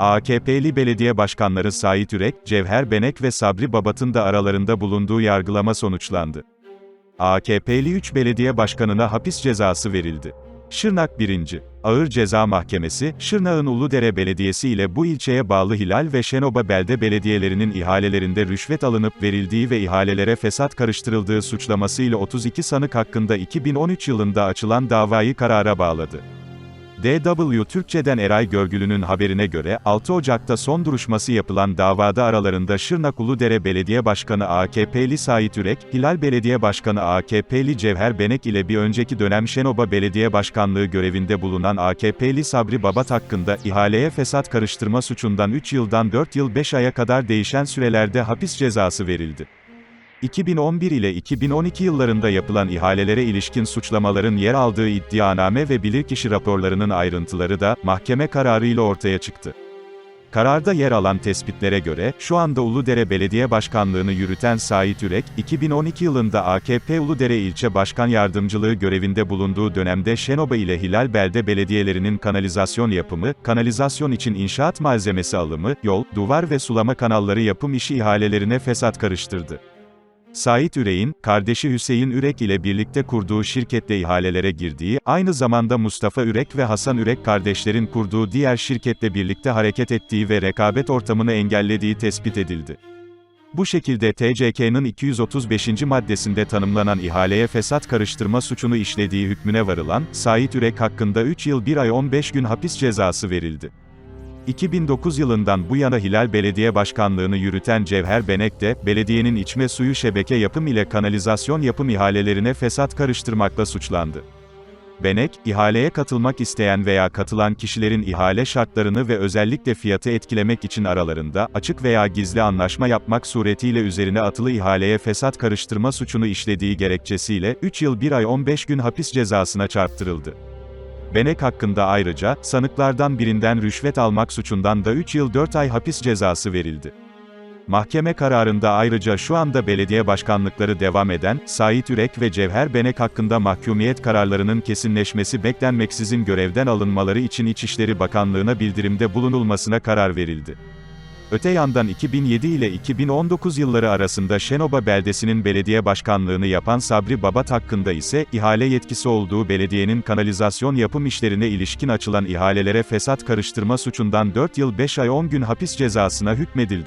AKP'li belediye başkanları Sait Ürek, Cevher Benek ve Sabri Babat'ın da aralarında bulunduğu yargılama sonuçlandı. AKP'li 3 belediye başkanına hapis cezası verildi. Şırnak 1. Ağır Ceza Mahkemesi, Şırnak'ın Uludere Belediyesi ile bu ilçeye bağlı Hilal ve Şenoba belde belediyelerinin ihalelerinde rüşvet alınıp verildiği ve ihalelere fesat karıştırıldığı suçlamasıyla 32 sanık hakkında 2013 yılında açılan davayı karara bağladı. DW Türkçe'den Eray Görgülü'nün haberine göre, 6 Ocak'ta son duruşması yapılan davada aralarında Şırnak Uludere Belediye Başkanı AKP'li Sait Ürek, Hilal Belediye Başkanı AKP'li Cevher Benek ile bir önceki dönem Şenoba Belediye Başkanlığı görevinde bulunan AKP'li Sabri Babat hakkında ihaleye fesat karıştırma suçundan 3 yıldan 4 yıl 5 aya kadar değişen sürelerde hapis cezası verildi. 2011 ile 2012 yıllarında yapılan ihalelere ilişkin suçlamaların yer aldığı iddianame ve bilirkişi raporlarının ayrıntıları da, mahkeme kararıyla ortaya çıktı. Kararda yer alan tespitlere göre, şu anda Uludere Belediye Başkanlığını yürüten Sait Ürek, 2012 yılında AKP Uludere İlçe Başkan Yardımcılığı görevinde bulunduğu dönemde Şenoba ile Hilal Belde belediyelerinin kanalizasyon yapımı, kanalizasyon için inşaat malzemesi alımı, yol, duvar ve sulama kanalları yapım işi ihalelerine fesat karıştırdı. Sait Ürek'in, kardeşi Hüseyin Ürek ile birlikte kurduğu şirketle ihalelere girdiği, aynı zamanda Mustafa Ürek ve Hasan Ürek kardeşlerin kurduğu diğer şirketle birlikte hareket ettiği ve rekabet ortamını engellediği tespit edildi. Bu şekilde TCK'nın 235. maddesinde tanımlanan ihaleye fesat karıştırma suçunu işlediği hükmüne varılan, Sait Ürek hakkında 3 yıl 1 ay 15 gün hapis cezası verildi. 2009 yılından bu yana Hilal Belediye Başkanlığını yürüten Cevher Benek de, belediyenin içme suyu şebeke yapım ile kanalizasyon yapım ihalelerine fesat karıştırmakla suçlandı. Benek, ihaleye katılmak isteyen veya katılan kişilerin ihale şartlarını ve özellikle fiyatı etkilemek için aralarında, açık veya gizli anlaşma yapmak suretiyle üzerine atılı ihaleye fesat karıştırma suçunu işlediği gerekçesiyle, 3 yıl 1 ay 15 gün hapis cezasına çarptırıldı. Benek hakkında ayrıca, sanıklardan birinden rüşvet almak suçundan da 3 yıl 4 ay hapis cezası verildi. Mahkeme kararında ayrıca şu anda belediye başkanlıkları devam eden, Sait Ürek ve Cevher Benek hakkında mahkumiyet kararlarının kesinleşmesi beklenmeksizin görevden alınmaları için İçişleri Bakanlığı'na bildirimde bulunulmasına karar verildi. Öte yandan 2007 ile 2019 yılları arasında Şenoba beldesinin belediye başkanlığını yapan Sabri Babat hakkında ise, ihale yetkisi olduğu belediyenin kanalizasyon yapım işlerine ilişkin açılan ihalelere fesat karıştırma suçundan 4 yıl 5 ay 10 gün hapis cezasına hükmedildi.